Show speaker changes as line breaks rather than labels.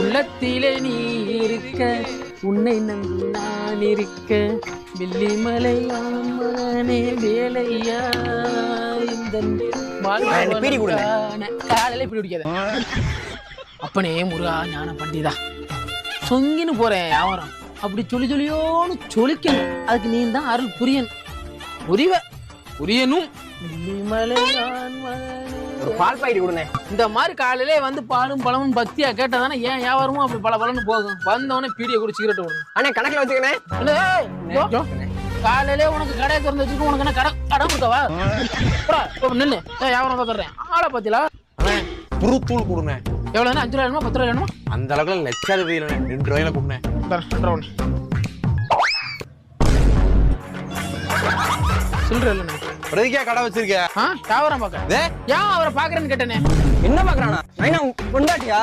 உள்ளத்திலே நீ இருக்க உன்னை நம்பி நான் இருக்க வெள்ளிமலை மகனே வேலையா இந்த
பீடி கொடுங்க.
காலையில இப்படி குடிக்காத அப்பனே முருகா ஞான பண்டிதா. சொங்கின்னு போறேன் வியாபாரம் அப்படி சொல்லி சொல்லியோன்னு சொலிக்கணும் அதுக்கு நீ தான் அருள் புரியணும். புரிவ. புரியணும். வெள்ளிமலையான் மகனே
ஒரு பால் பாக்கெட் கொடுங்க.
இந்த மாதிரி காலையிலே வந்து பாலும் பழமும் பக்தியா கேட்டா தானே ஏன் வியாபாரமும் அப்படி பல பலன்னு போகும். வந்தவொடனே பீடியை கூட சிகரெட் விடணும்
அண்ணே கணக்குல வச்சுக்கண்ணே.
இல்ல, காலையிலே உனக்கு கடையை திறந்து வச்சுக்க உனக்கு என்ன கடை கடை இப்போ நில்லு. வியாபாரம் தர்றேன் ஆளை
அண்ணே புரு தூள் கொடுண்ணே
எவ்வளவு அஞ்சு ரூபா வேணுமா? பத்து ரூபா வேணுமா?
அந்த அளவுக்கு லட்சாதிபதி இல்லைண்ணே ரெண்டு ரூபாயில
ஒண்ணு. சில்லறை இல்லைண்ணே.
பிரதிக்கா கடை வச்சிருக்க.
பார்க்க.
டே
ஏன் அவரை பாக்குறேன்னு கேட்டேனே.
என்ன பாக்குறானா நைனா பொண்டாட்டியா?